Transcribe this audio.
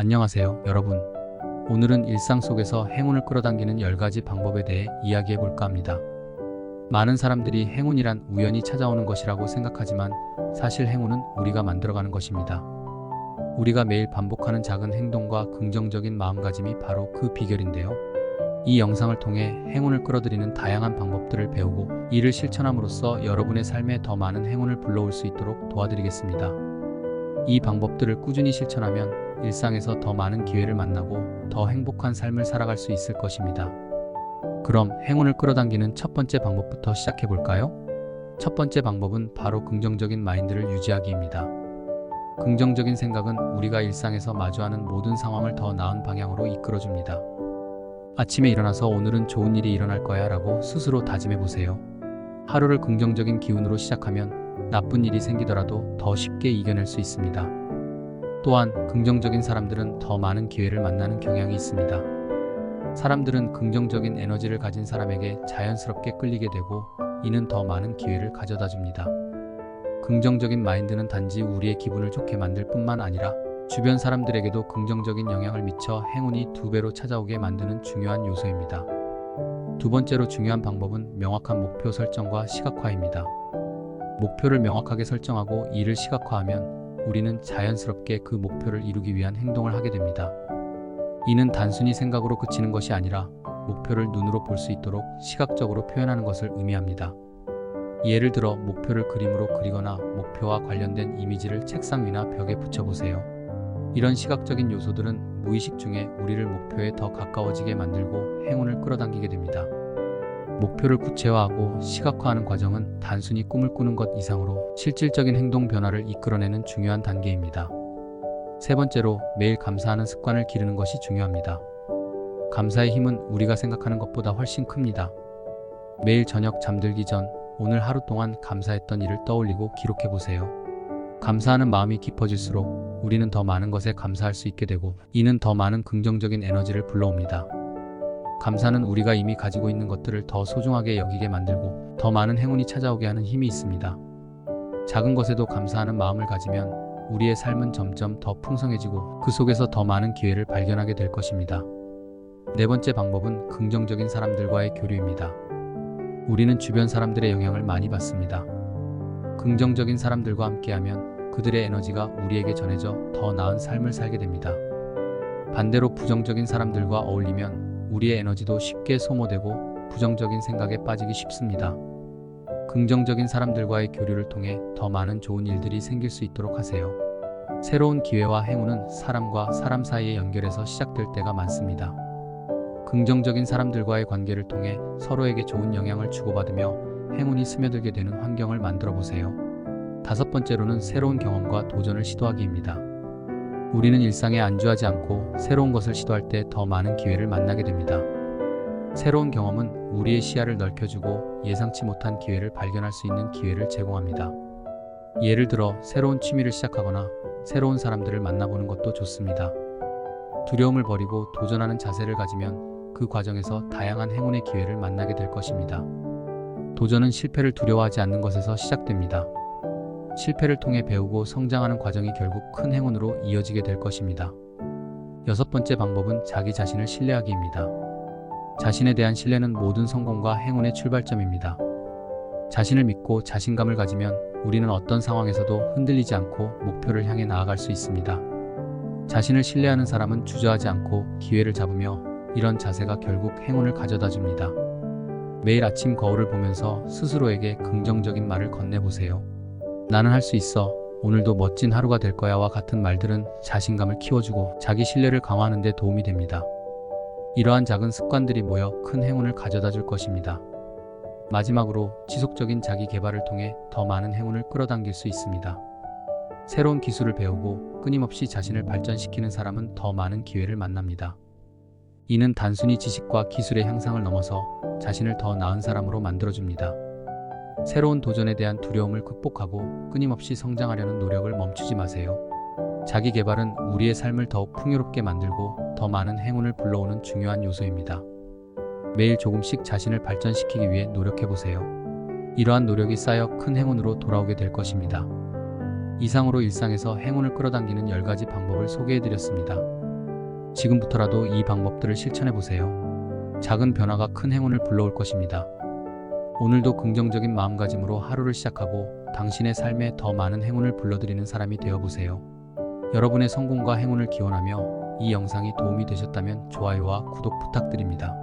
안녕하세요, 여러분. 오늘은 일상 속에서 행운을 끌어당기는 10가지 방법에 대해 이야기해 볼까 합니다. 많은 사람들이 행운이란 우연히 찾아오는 것이라고 생각하지만 사실 행운은 우리가 만들어가는 것입니다. 우리가 매일 반복하는 작은 행동과 긍정적인 마음가짐이 바로 그 비결인데요. 이 영상을 통해 행운을 끌어들이는 다양한 방법들을 배우고 이를 실천함으로써 여러분의 삶에 더 많은 행운을 불러올 수 있도록 도와드리겠습니다. 이 방법들을 꾸준히 실천하면 일상에서 더 많은 기회를 만나고 더 행복한 삶을 살아갈 수 있을 것입니다. 그럼 행운을 끌어당기는 첫 번째 방법부터 시작해 볼까요? 첫 번째 방법은 바로 긍정적인 마인드를 유지하기입니다. 긍정적인 생각은 우리가 일상에서 마주하는 모든 상황을 더 나은 방향으로 이끌어줍니다. 아침에 일어나서 오늘은 좋은 일이 일어날 거야 라고 스스로 다짐해 보세요. 하루를 긍정적인 기운으로 시작하면 나쁜 일이 생기더라도 더 쉽게 이겨낼 수 있습니다. 또한 긍정적인 사람들은 더 많은 기회를 만나는 경향이 있습니다. 사람들은 긍정적인 에너지를 가진 사람에게 자연스럽게 끌리게 되고 이는 더 많은 기회를 가져다 줍니다. 긍정적인 마인드는 단지 우리의 기분을 좋게 만들 뿐만 아니라 주변 사람들에게도 긍정적인 영향을 미쳐 행운이 두 배로 찾아오게 만드는 중요한 요소입니다. 두 번째로 중요한 방법은 명확한 목표 설정과 시각화입니다. 목표를 명확하게 설정하고 이를 시각화하면 우리는 자연스럽게 그 목표를 이루기 위한 행동을 하게 됩니다. 이는 단순히 생각으로 그치는 것이 아니라 목표를 눈으로 볼 수 있도록 시각적으로 표현하는 것을 의미합니다. 예를 들어 목표를 그림으로 그리거나 목표와 관련된 이미지를 책상 위나 벽에 붙여보세요. 이런 시각적인 요소들은 무의식 중에 우리를 목표에 더 가까워지게 만들고 행운을 끌어당기게 됩니다. 목표를 구체화하고 시각화하는 과정은 단순히 꿈을 꾸는 것 이상으로 실질적인 행동 변화를 이끌어내는 중요한 단계입니다. 세 번째로 매일 감사하는 습관을 기르는 것이 중요합니다. 감사의 힘은 우리가 생각하는 것보다 훨씬 큽니다. 매일 저녁 잠들기 전 오늘 하루 동안 감사했던 일을 떠올리고 기록해 보세요. 감사하는 마음이 깊어질수록 우리는 더 많은 것에 감사할 수 있게 되고 이는 더 많은 긍정적인 에너지를 불러옵니다. 감사는 우리가 이미 가지고 있는 것들을 더 소중하게 여기게 만들고 더 많은 행운이 찾아오게 하는 힘이 있습니다. 작은 것에도 감사하는 마음을 가지면 우리의 삶은 점점 더 풍성해지고 그 속에서 더 많은 기회를 발견하게 될 것입니다. 네 번째 방법은 긍정적인 사람들과의 교류입니다. 우리는 주변 사람들의 영향을 많이 받습니다. 긍정적인 사람들과 함께하면 그들의 에너지가 우리에게 전해져 더 나은 삶을 살게 됩니다. 반대로 부정적인 사람들과 어울리면 우리의 에너지도 쉽게 소모되고 부정적인 생각에 빠지기 쉽습니다. 긍정적인 사람들과의 교류를 통해 더 많은 좋은 일들이 생길 수 있도록 하세요. 새로운 기회와 행운은 사람과 사람 사이의 연결에서 시작될 때가 많습니다. 긍정적인 사람들과의 관계를 통해 서로에게 좋은 영향을 주고받으며 행운이 스며들게 되는 환경을 만들어 보세요. 다섯 번째로는 새로운 경험과 도전을 시도하기입니다. 우리는 일상에 안주하지 않고 새로운 것을 시도할 때 더 많은 기회를 만나게 됩니다. 새로운 경험은 우리의 시야를 넓혀주고 예상치 못한 기회를 발견할 수 있는 기회를 제공합니다. 예를 들어 새로운 취미를 시작하거나 새로운 사람들을 만나보는 것도 좋습니다. 두려움을 버리고 도전하는 자세를 가지면 그 과정에서 다양한 행운의 기회를 만나게 될 것입니다. 도전은 실패를 두려워하지 않는 것에서 시작됩니다. 실패를 통해 배우고 성장하는 과정이 결국 큰 행운으로 이어지게 될 것입니다. 여섯 번째 방법은 자기 자신을 신뢰하기입니다. 자신에 대한 신뢰는 모든 성공과 행운의 출발점입니다. 자신을 믿고 자신감을 가지면 우리는 어떤 상황에서도 흔들리지 않고 목표를 향해 나아갈 수 있습니다. 자신을 신뢰하는 사람은 주저하지 않고 기회를 잡으며 이런 자세가 결국 행운을 가져다 줍니다. 매일 아침 거울을 보면서 스스로에게 긍정적인 말을 건네보세요. 나는 할 수 있어. 오늘도 멋진 하루가 될 거야와 같은 말들은 자신감을 키워주고 자기 신뢰를 강화하는 데 도움이 됩니다. 이러한 작은 습관들이 모여 큰 행운을 가져다 줄 것입니다. 마지막으로 지속적인 자기 개발을 통해 더 많은 행운을 끌어당길 수 있습니다. 새로운 기술을 배우고 끊임없이 자신을 발전시키는 사람은 더 많은 기회를 만납니다. 이는 단순히 지식과 기술의 향상을 넘어서 자신을 더 나은 사람으로 만들어줍니다. 새로운 도전에 대한 두려움을 극복하고 끊임없이 성장하려는 노력을 멈추지 마세요. 자기 개발은 우리의 삶을 더욱 풍요롭게 만들고 더 많은 행운을 불러오는 중요한 요소입니다. 매일 조금씩 자신을 발전시키기 위해 노력해 보세요. 이러한 노력이 쌓여 큰 행운으로 돌아오게 될 것입니다. 이상으로 일상에서 행운을 끌어당기는 10가지 방법을 소개해 드렸습니다. 지금부터라도 이 방법들을 실천해 보세요. 작은 변화가 큰 행운을 불러올 것입니다. 오늘도 긍정적인 마음가짐으로 하루를 시작하고 당신의 삶에 더 많은 행운을 불러들이는 사람이 되어 보세요. 여러분의 성공과 행운을 기원하며 이 영상이 도움이 되셨다면 좋아요와 구독 부탁드립니다.